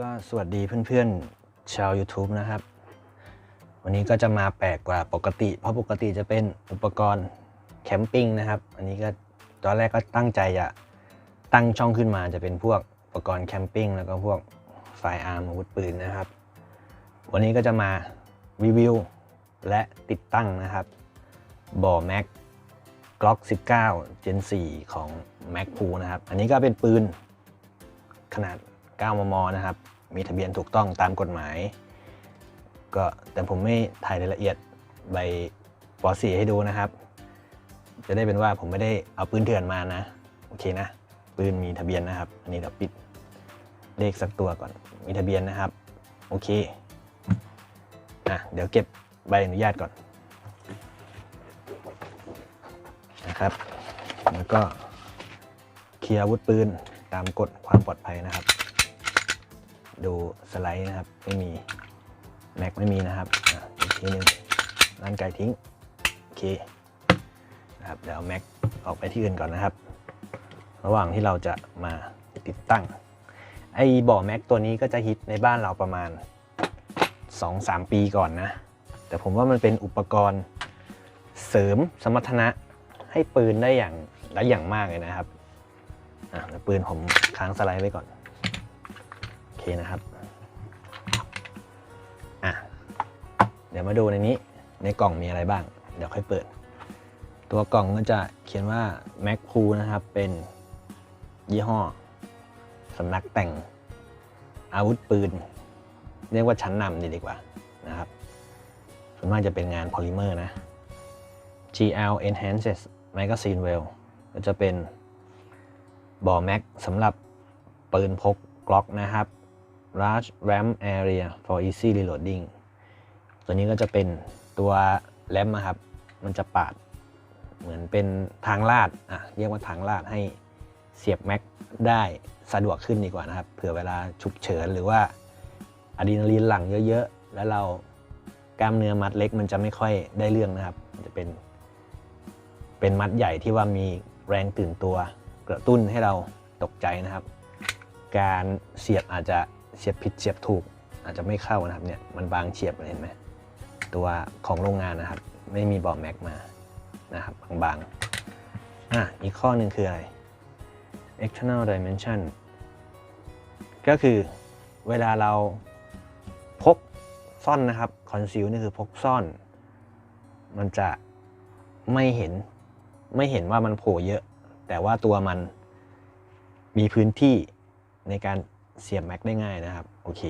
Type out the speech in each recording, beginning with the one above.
ก็สวัสดีเพื่อนๆชาว YouTube นะครับ วันนี้ก็จะมาแปลกกว่าปกติ เพราะปกติจะเป็นอุปกรณ์แคมปิ้งนะครับ อันนี้ก็ตอนแรกก็ตั้งใจจะตั้งช่องขึ้นมาจะเป็นพวกอุปกรณ์แคมปิ้งแล้วก็พวกไฟอาร์มอาวุธปืนนะครับ วันนี้ก็จะมารีวิวและติดตั้งนะครับบ่อแม็ก Glock 19 Gen 4 ของ Mac p o นะครับ อันนี้ก็เป็นปืนขนาด 9 มม นะครับ มีทะเบียนถูกต้องตามกฎหมาย ก็แต่ผมไม่ถ่ายรายละเอียดใบป .4 ให้ดูนะครับ จะได้เป็นว่าผมไม่ได้เอาปืนเถื่อนมานะ โอเคนะ ปืนมีทะเบียนนะครับ อันนี้เดี๋ยวปิดเลขสักตัวก่อน มีทะเบียนนะครับ โอเคอะเดี๋ยวเก็บใบอนุญาตก่อนนะครับ แล้วก็เคลียร์อาวุธปืนตามกฎความปลอดภัยนะครับ ดูสไลด์นะครับ ไม่มีแม็กไม่มีนะครับอีกทีหนึงร่างกายทิ้ง โอเคนะครับเดี๋ยวแม็กออกไปที่อื่นก่อนนะครับ ระหว่างที่เราจะมาติดตั้ง ไอ้บ่อแม็กตัวนี้ก็จะฮิตในบ้านเราประมาณ 2-3 ปีก่อนนะ แต่ผมว่ามันเป็นอุปกรณ์เสริมสมรรถนะให้ปืนได้อย่างและอย่างมากเลยนะครับอะปืนผมค้างสไลด์ไว้ก่อน เคนะครับอะเดี๋ยวมาดูในนี้ในกล่องมีอะไรบ้าง เดี๋ยวค่อยเปิด ตัวกล่องก็จะเขียนว่า Mac p o นะครับ เป็นยี่ห้อสำนักแต่งอาวุธปืน เรียกว่าชั้นนำดีดีกว่านะครับส่วนมากจะเป็นงานโพลิเมอร์นะ GL Enhances Magazine Well ก็จะเป็นบ่อแม็กสำหรับปืนพกกล็อกนะครับ Large Ram Area for Easy Reloading ตัวนี้ก็จะเป็นตัวแรมนะครับ มันจะปาด เหมือนเป็นทางลาดอะเรียกว่าทางลาดให้เสียบแม็กได้สะดวกขึ้นดีกว่านะครับ เผื่อเวลาฉุกเฉินหรือว่าอะดรีนาลีนหลั่งเยอะๆ แล้วเรากล้ามเนื้อมัดเล็กมันจะไม่ค่อยได้เรื่องนะครับ จะเป็น เป็นมัดใหญ่ที่ว่ามีแรงตื่นตัวกระตุ้นให้เราตกใจนะครับ การเสียบอาจจะ เสียบผิดเสียบถูกอาจจะไม่เข้านะครับเนี่ยมันบางเฉียบเลยเห็นไหมตัวของโรงงานนะครับ ไม่มีบอร์แม็กมานะครับบางๆอะอีกข้อหนึ่งคืออะไร external dimension ก็คือเวลาเราพกซ่อนนะครับ conceal นี่คือพกซ่อน มันจะไม่เห็นไม่เห็นว่ามันโผล่เยอะ แต่ว่าตัวมันมีพื้นที่ในการ เสียบแม็กได้ง่ายนะครับ โอเค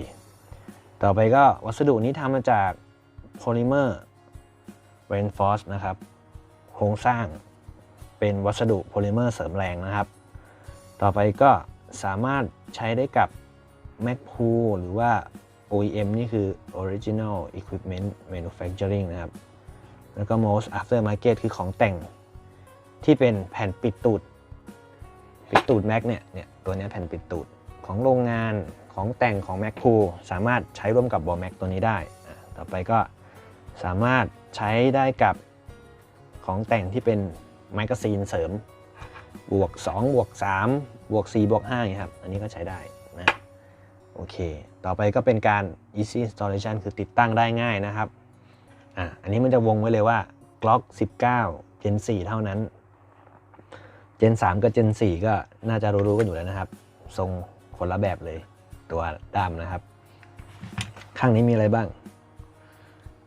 ต่อไปก็วัสดุนี้ทำมาจากโพลิเมอร์ reinforced นะครับ โครงสร้างเป็นวัสดุโพลิเมอร์เสริมแรงนะครับ ต่อไปก็สามารถใช้ได้กับ Mac p o หรือว่า OEM นี่คือ Original Equipment Manufacturing นะครับ แล้วก็ most after market คือของแต่งที่เป็นแผ่นปิดตูด ปิดตูด Mac เนี่ย เนี่ย ตัวนี้แผ่นปิดตูด ของโรงงานของแต่งของ Mac Pro สามารถใช้ร่วมกับบอ Mac ตัวนี้ได้ ต่อไปก็สามารถใช้ได้กับของแต่งที่เป็นแมกกาซีนเสริม บวก 2 บวก 3 บวก 4 บวก5อย่างเงี้ยครับ อันนี้ก็ใช้ได้นะโอเค ต่อไปก็เป็นการ easy installation คือติดตั้งได้ง่ายนะครับอะอันนี้มันจะวงไว้เลยว่า Glock 19 Gen 4 เท่านั้น Gen 3 กับ Gen 4 ก็น่าจะรู้ๆกันอยู่แล้วนะครับ ทรง คนละแบบเลยตัวด้ามนะครับ ข้างนี้มีอะไรบ้าง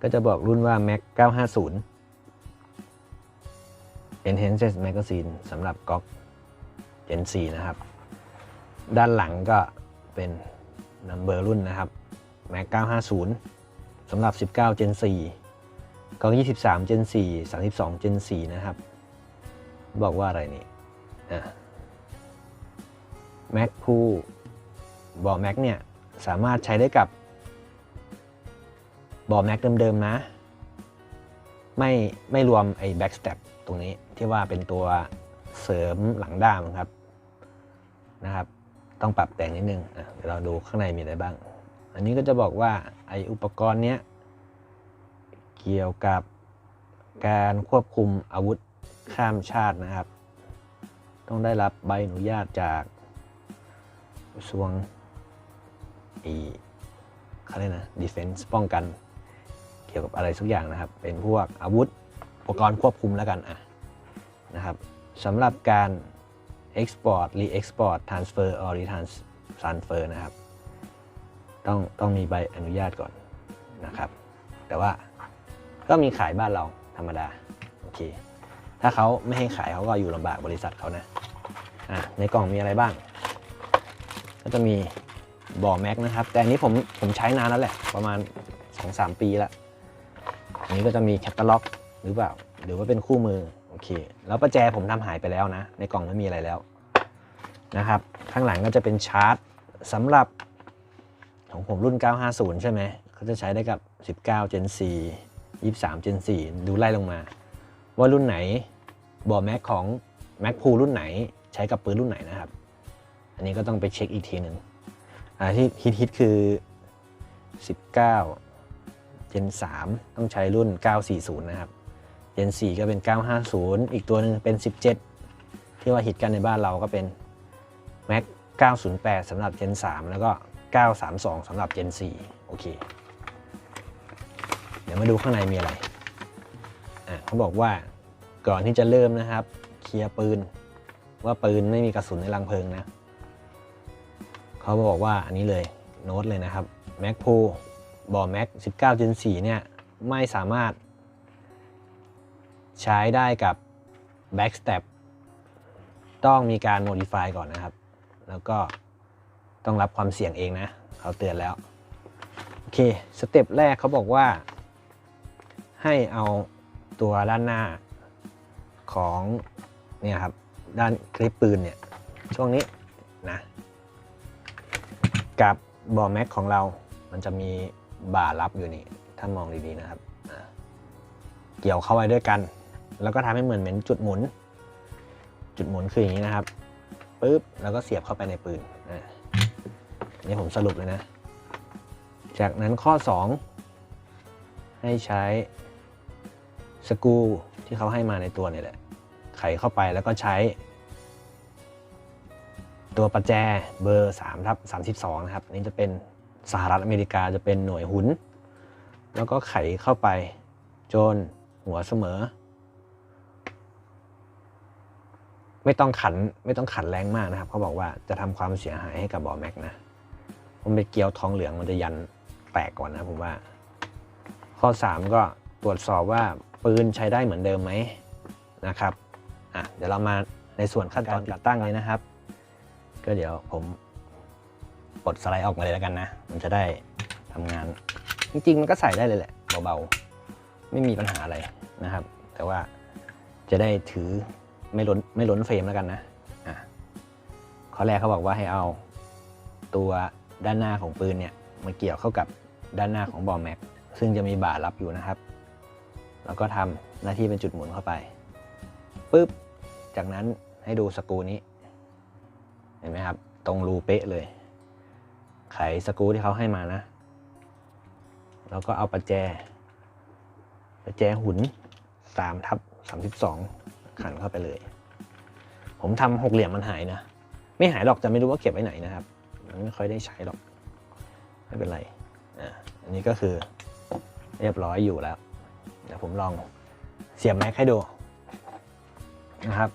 ก็จะบอกรุ่นว่า Mac 950 Enhanced Magazine สำหรับ Glock Gen 4นะครับ ด้านหลังก็เป็น number รุ่นนะครับ Mac 950 สำหรับ 19 Gen 4กล้อง23 Gen 4 32 Gen 4 นะครับ บอกว่าอะไรนี่อะ Mac p o บอร์ Mac เนี่ยสามารถใช้ได้กับบอร์ Mac เดิมๆนะ ไม่ไม่รวมไอ้ backstab ตรงนี้ที่ว่าเป็นตัวเสริมหลังด้ามครับนะครับ ต้องปรับแต่งนิดนึงเดี๋ยวเราดูข้างในมีอะไรบ้าง อันนี้ก็จะบอกว่าไอ้อุปกรณ์เนี้ยเกี่ยวกับการควบคุมอาวุธข้ามชาตินะครับ ต้องได้รับใบอนุญาตจากกระทรวง ไอเขาเรียกนะ defense ป้องกัน เกี่ยวกับอะไรสักอย่างนะครับ เป็นพวกอาวุธอุปกรณ์ควบคุมแล้วกันอะนะครับสำหรับการ export re-export transfer or Retransfer นะครับ ต้องต้องมีใบอนุญาตก่อนนะครับ แต่ว่าก็มีขายบ้านเราธรรมดา โอเค ถ้าเขาไม่ให้ขายเขาก็อยู่ลำบากบริษัทเขานะอะในกล่องมีอะไรบ้าง ก็จะมี บ่อแม็กนะครับ แต่อันนี้ผมผมใช้นานแล้วแหละ ประมาณ 2-3 ปีล้วอันนี้ก็จะมีแคตตาล็อกหรือเปล่า หรือว่าเป็นคู่มือ โอเค แล้วประแจผมทำหายไปแล้วนะ ในกล่องไม่มีอะไรแล้วนะครับ ข้างหลังก็จะเป็นชาร์จสำหรับของผมรุ่น 950 ใช่ไหมเขาจะใช้ได้กับ 19 Gen 4 23 Gen 4 ดูไล่ลงมา ว่ารุ่นไหนบอแม็กของ Mac Pro รุ่นไหน ใช้กับปืนรุ่นไหนนะครับ อันนี้ก็ต้องไปเช็คอีกทีหนึ่ง อ่าที่ฮิตฮิตคือ 19 Gen 3 ต้องใช้รุ่น 940 นะครับ Gen 4 ก็เป็น 950 อีกตัวหนึงเป็น 17 ที่ว่าฮิตกันในบ้านเราก็เป็น Mac 908สำหรับ Gen 3 แล้วก็ 932สำหรับ Gen 4 โอเค เดี๋ยวมาดูข้างในมีอะไร อะเขาบอกว่าก่อนที่จะเริ่มนะครับ เคลียร์ปืน ว่าปืนไม่มีกระสุนในรังเพลิงนะ เขาบอกว่าอันนี้เลยโน้ตเลยนะครับ Mac Pro บอ Mac 19 Gen 4เนี่ยไม่สามารถ ใช้ได้กับ Backstep ต้องมีการ modify ก่อนนะครับ แล้วก็ต้องรับความเสี่ยงเองนะเขาเตือนแล้ว โอเค สเต็ปแรกเขาบอกว่า ให้เอาตัวด้านหน้าของเนี่ยครับด้านคลิปปืนเนี่ยช่วงนี้นะ กับบอแม็กของเรา มันจะมีบ่ารับอยู่นี่ ถ้ามองดีๆนะครับ เกี่ยวเข้าไว้ด้วยกัน แล้วก็ทำให้เหมือนเหมือนจุดหมุน จุดหมุนคืออย่างนี้นะครับปุ๊บแล้วก็เสียบเข้าไปในปืนอ่าอันนี่ผมสรุปเลยนะ จากนั้นข้อ 2 ให้ใช้สกูที่เขาให้มาในตัวนี่แหละ ไขเข้าไปแล้วก็ใช้ ตัวประแจเบอร์3ทับ32 นะครับนี่จะเป็นสหรัฐอเมริกาจะเป็นหน่วยหุน แล้วก็ไขเข้าไปจนหัวเสมอ ไม่ต้องขันไม่ต้องขันแรงมากนะครับเขาบอกว่าจะทำความเสียหายให้กับบอแม็กนะมันเป็นเกลียวทองเหลืองมันจะยันแตกก่อนนะผมว่า ข้อ 3 ก็ตรวจสอบว่าปืนใช้ได้เหมือนเดิมไหมนะครับอะเดี๋ยวเรามาในส่วนขั้นตอนติดตั้งเลยนะครับ ก็เดี๋ยวผมปลดสไลด์ออกมาเลยแล้วกันนะ มันจะได้ทำงาน จริง ๆ มันก็ใส่ได้เลยแหละเบาๆ ไม่มีปัญหาอะไรนะครับ แต่ว่าจะได้ถือไม่ล้นไม่ล้นเฟรมแล้วกันนะอะข้อแรกเขาบอกว่าให้เอาตัวด้านหน้าของปืนเนี่ยมาเกี่ยวเข้ากับด้านหน้าของบอลแม็กซึ่งจะมีบ่ารับอยู่นะครับ แล้วก็ทำหน้าที่เป็นจุดหมุนเข้าไปปุ๊บจากนั้นให้ดูสกูนี้ ห็นไหมครับ ตรงรูเป๊ะเลย ไขสกรูที่เขาให้มานะ แล้วก็เอาประแจ ประแจหุน3ทับ32 ขันเข้าไปเลย ผมทำหกเหลี่ยมมันหายนะ ไม่หายหรอกจะไม่รู้ว่าเก็บไว้ไหนนะครับ มันไม่ค่อยได้ใช้หรอก ไม่เป็นไรอะอันนี้ก็คือเรียบร้อยอยู่แล้ว เดี๋ยวผมลองเสียบแม็กให้ดูนะครับ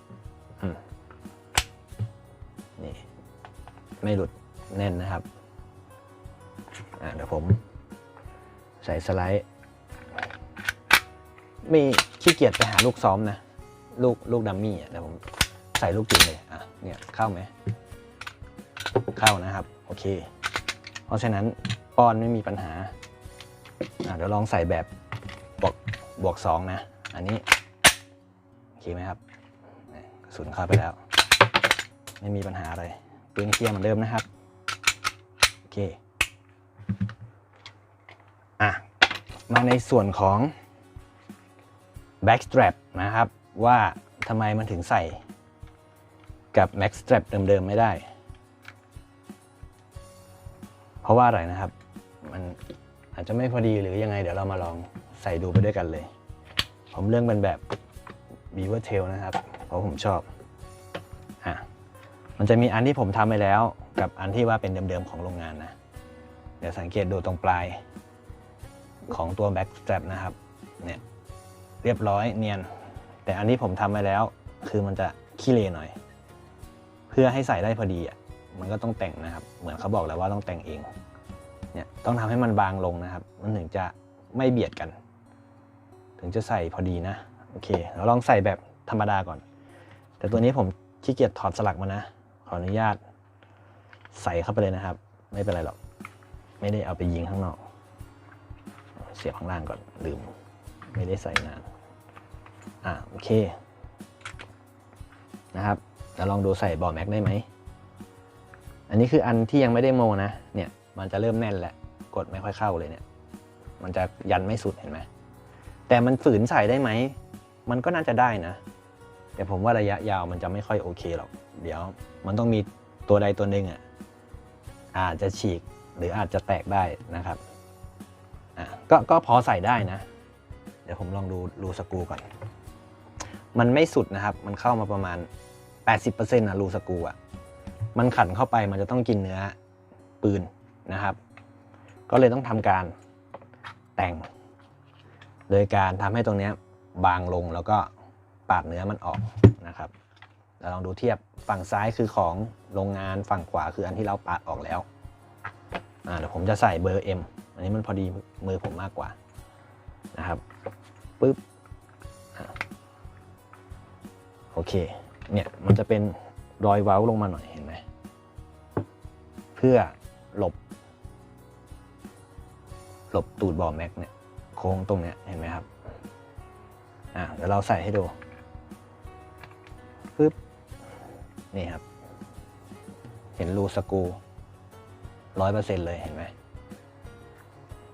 นี่ไม่หลุดแน่นนะครับเดี๋ยวผมใส่สไลด์ ไม่ขี้เกียจไปหาลูกซ้อมนะ ลูกลูกดัมมี่อะเดี๋ยวผมใส่ลูกจริงเลยอะเนี่ยเข้าไหม เข้านะครับ โอเค เพราะฉะนั้นป้อนไม่มีปัญหาเดี๋ยวลองใส่แบบบวกบวกสองนะ อันนี้ โอเคไหมครับกระสุนเข้าไปแล้ว ไม่มีปัญหาอะไรปืนเคลียร์เหมือนเดิมนะครับ โอเค อะ มาในส่วนของ backstrap นะครับ ว่าทำไมมันถึงใส่กับ backstrap เดิมๆไม่ได้ เพราะว่าอะไรนะครับ มันอาจจะไม่พอดีหรือยังไง เดี๋ยวเรามาลองใส่ดูไปด้วยกันเลย ผมเลือกเป็นแบบ beaver tail นะครับ เพราะผมชอบ มันจะมีอันที่ผมทำไปแล้ว กับอันที่ว่าเป็นเดิมๆของโรงงานนะ เดี๋ยวสังเกตดูตรงปลาย ของตัวแบ็กส t ต a p นะครับ เนี่ยเรียบร้อยเนียน แต่อันนี้ผมทำไปแล้ว คือมันจะขี้เลหน่อย เพื่อให้ใส่ได้พอดีอะมันก็ต้องแต่งนะครับ เหมือนเขาบอกแล้วว่าต้องแต่งเอง เนี่ยต้องทำให้มันบางลงนะครับ มันถึงจะไม่เบียดกัน ถึงจะใส่พอดีนะ โอเค เราลองใส่แบบธรรมดาก่อน แต่ตัวนี้ผมขี้เกียจถอดสลักมานะ ออนุญาตใส่เข้าไปเลยนะครับ ไม่เป็นไรหรอก ไม่ได้เอาไปยิงข้างนอก เสียบข้างล่างก่อนลืม ไม่ได้ใส่นาน อ่าโอเค นะครับเราลองดูใส่บอร์แม็กได้ไหม อันนี้คืออันที่ยังไม่ได้โมนะ เนี่ยมันจะเริ่มแน่นแล้ว กดไม่ค่อยเข้าเลยเนี่ย มันจะยันไม่สุดเห็นไหม แต่มันฝืนใส่ได้ไหม มันก็น่าจะได้นะ แต่ผมว่าระยะยาวมันจะไม่ค่อยโอเคหรอก เดี๋ยว มันต้องมีตัวใดตัวหนึ่งอะอาจจะฉีกหรืออาจจะแตกได้นะครับอะก็ก็พอใส่ได้นะ เดี๋ยวผมลองดูรูสกูก่อน มันไม่สุดนะครับ มันเข้ามาประมาณ 80%นะรูสกูอะมันขันเข้าไปมันจะต้องกินเนื้อปืนนะครับ ก็เลยต้องทำการแต่ง โดยการทำให้ตรงนี้บางลงแล้วก็ ปาดเนื้อมันออกนะครับเราลองดูเทียบฝั่งซ้ายคือของโรงงานฝั่งขวาคืออันที่เราปาดออกแล้วอ่าเดี๋ยวผมจะใส่เบอร์ M อันนี้มันพอดีมือผมมากกว่านะครับปึ๊บอโอเคเนี่ยมันจะเป็นรอยเว้าลงมาหน่อยเห็นไหมเพื่อหลบ หลบตูดบอแม็กเนี่ยโค้งตรงเนี้ยเห็นไหมครับอะเดี๋ยวเราใส่ให้ดู ปึ๊บนี่ครับ เห็นรูสกูร้อยเปอร์เซ็นต์เลยเห็นไหม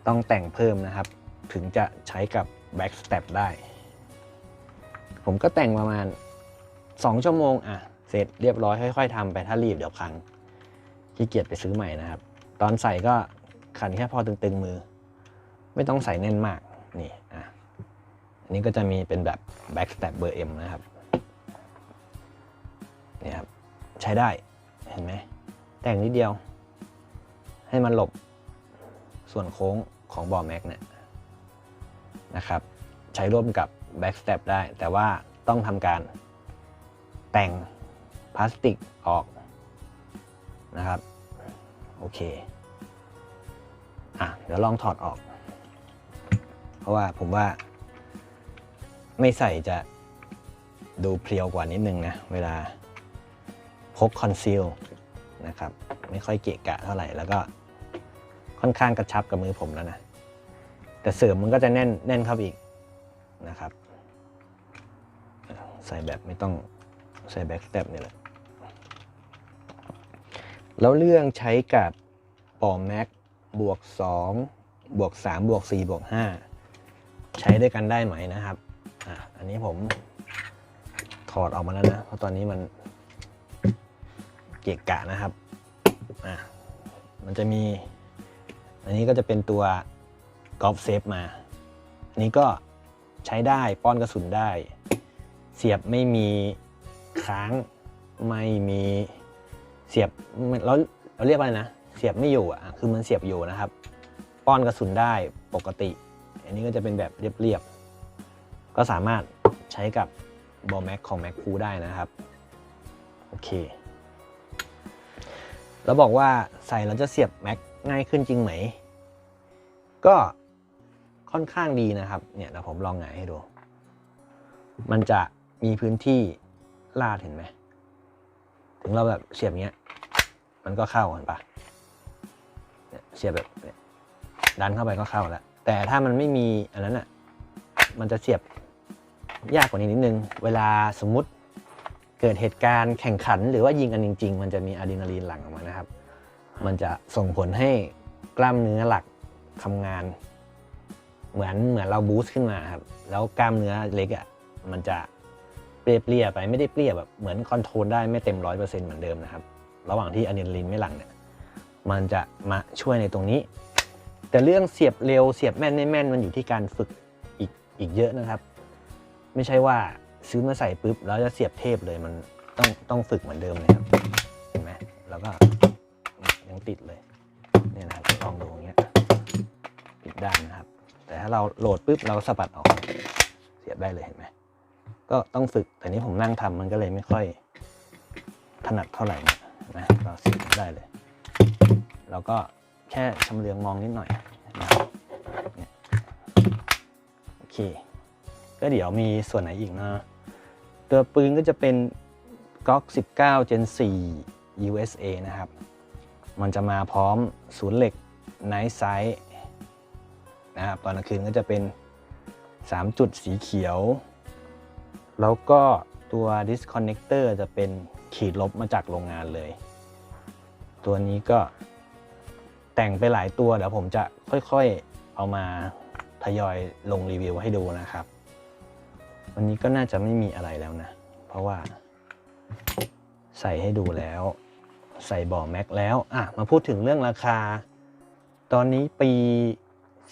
ต้องแต่งเพิ่มนะครับ ถึงจะใช้กับแบ็กสเต็ปได้ ผมก็แต่งประมาณ 2 ชั่วโมง อะ เสร็จเรียบร้อยค่อยๆทำไปถ้ารีบเดี๋ยวพังขี้เกียจไปซื้อใหม่นะครับ ตอนใส่ก็ขันแค่พอตึงๆมือ ไม่ต้องใส่แน่นมาก นี่ อะ อันนี้ก็จะมีเป็นแบบ back step เบอร์ M นะครับ นี่ครับใช้ได้เห็นไหมแต่งนิดเดียว ให้มันหลบส่วนโค้งของบอร์แม็กเนี่ยนะครับ ใช้ร่วมกับ back step ได้ แต่ว่าต้องทำการแต่งพลาสติกออกนะครับ โอเคอะเดี๋ยวลองถอดออก เพราะว่าผมว่าไม่ใส่จะดูเพรียวกว่านิดนึงนะ เวลา พกคอนซีลนะครับไม่ค่อยเกะกะเท่าไหร่แล้วก็ค่อนข้างกระชับกับมือผมแล้วนะแต่เสริมมันก็จะแน่นแน่นเข้าไปอีกนะครับ ใส่แบบไม่ต้องใส่แบ็กสเต็ปนี่แหละแล้วเรื่องใช้กับปอแม็กบวก2บวก3บวก4บวก5ใช้ด้วยกันได้ไหมนะครับอะอันนี้ผมถอดออกมาแล้วนะ เพราะตอนนี้มัน เกะกะนะครับอะมันจะมี อันนี้ก็จะเป็นตัวกอล์ฟเซฟมา อันนี้ก็ใช้ได้ป้อนกระสุนได้ เสียบไม่มีค้างไม่มีเสียบเราเราเรียกว่าอะไรนะ เสียบไม่อยู่อะคือมันเสียบอยู่นะครับ ป้อนกระสุนได้ปกติ อันนี้ก็จะเป็นแบบเรียบๆก็สามารถใช้กับบอลแม็กของแม็กคูได้นะครับ โอเค แล้วบอกว่าใส่แล้วจะเสียบแม็กง่ายขึ้นจริงไหม ก็ค่อนข้างดีนะครับ เนี่ยเดี๋ยวผมลองหงายให้ดู มันจะมีพื้นที่ลาดเห็นไหม ถึงเราแบบเสียบเงี้ย มันก็เข้าเห็นปะเนี่ยเสียบแบบดันเข้าไปก็เข้าแล้ว แต่ถ้ามันไม่มีอันนั้นอะ มันจะเสียบยากกว่านี้นิดนึง เวลาสมมติ เกิดเหตุการณ์แข่งขัน หรือว่ายิงกันจริง ๆ มันจะมีอะดรีนาลีนหลั่งออกมานะครับ มันจะส่งผลให้กล้ามเนื้อหลักทำงาน เหมือนเหมือนเราบูสต์ขึ้นมาครับแล้วกล้ามเนื้อเล็กอะมันจะเปรี้ยๆไปไม่ได้เปรี้ยแบบเหมือนคอนโทรลได้ไม่เต็มร้อยเปอร์เซ็นต์เหมือนเดิมนะครับ ระหว่างที่อะดรีนาลีนไม่หลั่งเนี่ยมันจะมาช่วยในตรงนี้ แต่เรื่องเสียบเร็วเสียบแม่นไม่แม่นมันอยู่ที่การฝึกอีกอีกเยอะนะครับ ไม่ใช่ว่า ซื้อมาใส่ปุ๊บแล้วจะเสียบเทพเลยมันต้องต้องฝึกเหมือนเดิมเลยครับเห็นไหมแล้วก็ยังติดเลยเนี่ยนะครับลลองดูอย่างเงี้ยปิดด้านนะครับ แต่ถ้าเราโหลดปุ๊บเราก็สะบัดออก เสียบได้เลยเห็นไหมก็ต้องฝึกแต่นี้ผมนั่งทำมันก็เลยไม่ค่อยถนัดเท่าไหร่นะเห็นไหมเราเสียบได้เลยเราก็แค่ชำเลืองมองนิดหน่อยนะครับเนี่ยโอเค ก็เดี๋ยวมีส่วนไหนอีกนะ ตัวปืนก็จะเป็น Glock 19 Gen 4 USA นะครับ มันจะมาพร้อมศูนย์เหล็ก Night Sight นะครับตอนกลางคืนก็จะเป็น 3 จุดสีเขียว แล้วก็ตัว disconnector จะเป็นขีดลบมาจากโรงงานเลย ตัวนี้ก็แต่งไปหลายตัว เดี๋ยวผมจะค่อยๆเอามาทยอยลงรีวิวให้ดูนะครับ วันนี้ก็น่าจะไม่มีอะไรแล้วนะ เพราะว่าใส่ให้ดูแล้ว ใส่บ่อแม็กแล้วอะมาพูดถึงเรื่องราคา ตอนนี้ปี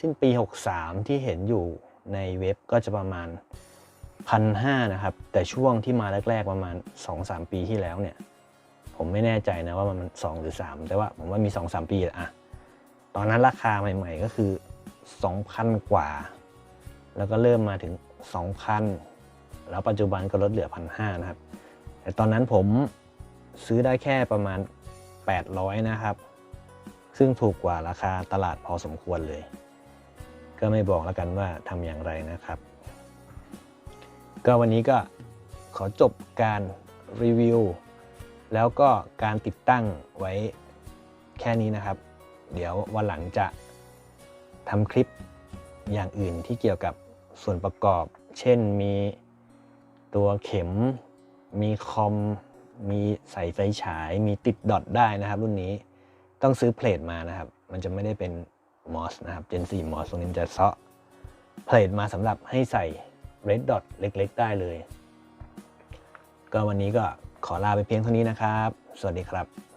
สิ้นปี 63 ที่เห็นอยู่ในเว็บก็จะประมาณ1,500นะครับ แต่ช่วงที่มาแรก ๆ ประมาณ 2-3 ปีที่แล้วเนี่ย ผมไม่แน่ใจนะว่ามัน 2 หรือ 3 แต่ว่าผมว่ามี 2-3 ปีอะตอนนั้นราคาใหม่ ๆ ก็คือ 2,000 กว่า แล้วก็เริ่มมาถึง 2,000 แล้วปัจจุบันก็ลดเหลือ1,500นะครับ แต่ตอนนั้นผมซื้อได้แค่ประมาณ 800 นะครับ ซึ่งถูกกว่าราคาตลาดพอสมควรเลย ก็ไม่บอกแล้วกันว่าทำอย่างไรนะครับ ก็วันนี้ก็ขอจบการรีวิว แล้วก็การติดตั้งไว้แค่นี้นะครับ เดี๋ยววันหลังจะทำคลิปอย่างอื่นที่เกี่ยวกับส่วนประกอบ เช่นมี ตัวเข็ม มีคอม มีใส่ไฟฉาย มีติดดอทได้นะครับ รุ่นนี้ต้องซื้อเพลทมานะครับ มันจะไม่ได้เป็นมอสนะครับ Gen 4มอสตรงนี้มันจะเซาะเพลทมาสำหรับให้ใส่เรดดอทเล็ก ๆ ได้เลย ก็วันนี้ก็ขอลาไปเพียงเท่านี้นะครับ สวัสดีครับ